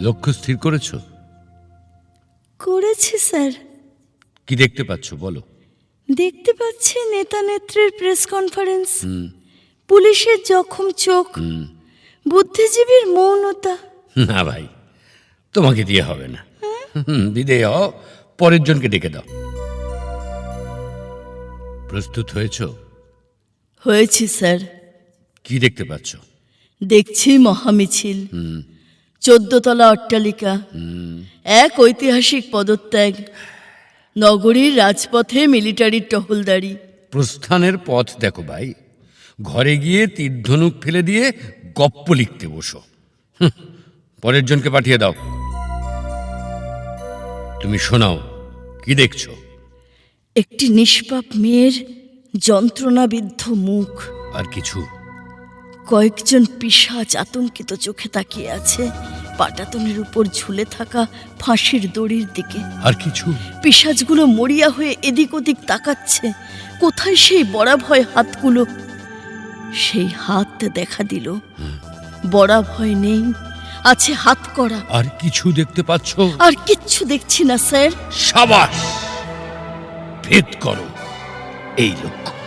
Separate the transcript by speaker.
Speaker 1: লক্ষ্য স্থির করেছ?
Speaker 2: করেছি স্যার।
Speaker 1: কি দেখতে পাচ্ছ বলো।
Speaker 2: দেখতে পাচ্ছি নেতা নেত্রীর প্রেস কনফারেন্স পুলিশের জখম চোখ বুদ্ধিজীবীর মৌনতা।
Speaker 1: না ভাই তোমাকে দিয়ে হবে না। হুম, বিদেয় হও পরের জনকে ডেকে দাও। প্রস্তুত হয়েছ?
Speaker 2: হয়েছি স্যার।
Speaker 1: কি দেখতে পাচ্ছ?
Speaker 2: দেখছি মহামিছিল। চোদ্দতলা অট্টালিকা। এক ঐতিহাসিক পদত্যাগ। নগরীর রাজপথে মিলিটারির টহলদারি।
Speaker 1: প্রস্থানের পথ দেখো ভাই। ঘরে গিয়ে তীর্ধনুক ফেলে দিয়ে গপ্প লিখতে বসো। পরের জনকে পাঠিয়ে দাও। তুমি শোনাও কি দেখছ?
Speaker 2: একটি নিষ্পাপ মেয়ের যন্ত্রণাবিদ্ধ মুখ।
Speaker 1: আর কিছু?
Speaker 2: কয়েকজন পিশাচ আতঙ্কিত চোখে তাকিয়ে আছে। পাটাতনের উপর ঝুলে থাকা ফাঁসির দড়ির দিকে।
Speaker 1: আর কিছু?
Speaker 2: পিশাচগুলো মরিয়া হয়ে এদিক ওদিক তাকাচ্ছে। কোথায় সেই বড়া ভয় হাতগুলো? সেই হাত দেখা দিল। বড়া ভয় নেই আছে হাত করা।
Speaker 1: আর কিছু দেখতে পাচ্ছ?
Speaker 2: আর কিচ্ছু দেখছি না স্যার।
Speaker 1: সাবাস! ভেদ করো। এই লক্ষ্য।